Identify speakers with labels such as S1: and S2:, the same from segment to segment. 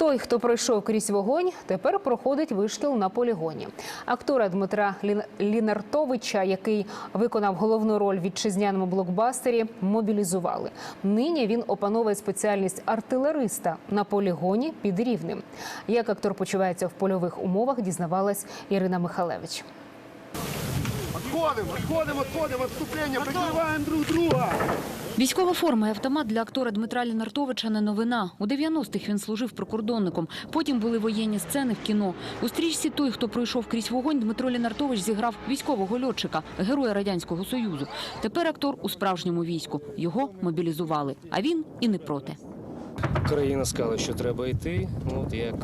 S1: Той, хто пройшов крізь вогонь, тепер проходить вишкіл на полігоні. Актора Дмитра Лін- Лінартовича, який виконав головну роль в вітчизняному блокбастері, мобілізували. Нині він опановує спеціальність артилериста на полігоні під рівнем. Як актор почувається в польових умовах, дізнавалась Ірина Михалевич.
S2: Отходим, отходим, отходим, отступлення, прикриваємо друг друга.
S3: Військова форма і автомат для актора Дмитра Лінартовича не новина. У 90-х він служив прикордонником. Потім були воєнні сцени в кіно. У стрічці той, хто пройшов крізь вогонь, Дмитро Лінартович зіграв військового льотчика, героя радянського союзу. Тепер актор у справжньому війську. Його мобілізували. А він і не проти.
S4: Країна сказала, що треба йти. Ну, от як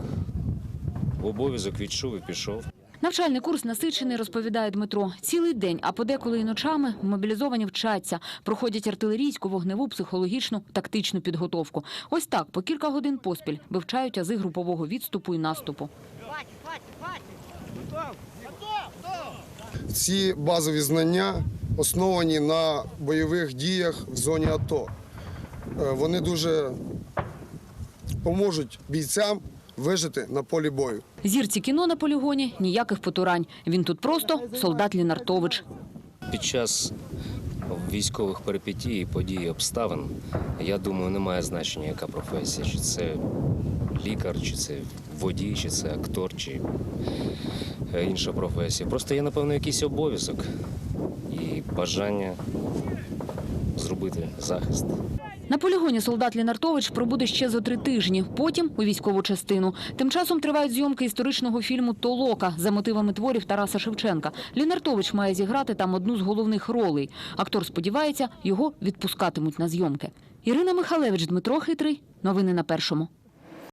S4: обов'язок відчув і пішов.
S3: Навчальний курс насичений, розповідає Дмитро. Цілий день, а подеколи і ночами мобілізовані вчаться, проходять артилерійську, вогневу, психологічну, тактичну підготовку. Ось так по кілька годин поспіль вивчають ази групового відступу і наступу.
S2: Ці базові знання основані на бойових діях в зоні АТО. Е, Вони дуже поможуть бійцям вижити на полі бою.
S3: Зірці кіно на полігоні ніяких потурань. Він тут просто солдат Лінартович.
S4: Під час військових перипетій, подій, обставин, я думаю, немає значення, яка професія. Чи це лікар, чи це водій, чи це актор, чи е, інша професія. Просто є, напевно, якийсь обов'язок і бажання зробити захист.
S3: На полігоні солдат Лінартович пробуде ще за три тижні, потім у військову частину. Тим часом тривають зйомки історичного фільму Толока за мотивами творів Тараса Шевченка. Лінартович має зіграти там одну з головних ролей. Актор сподівається, його відпускатимуть на зйомки. Ірина Михалевич, Дмитро Хитрий. Новини на першому.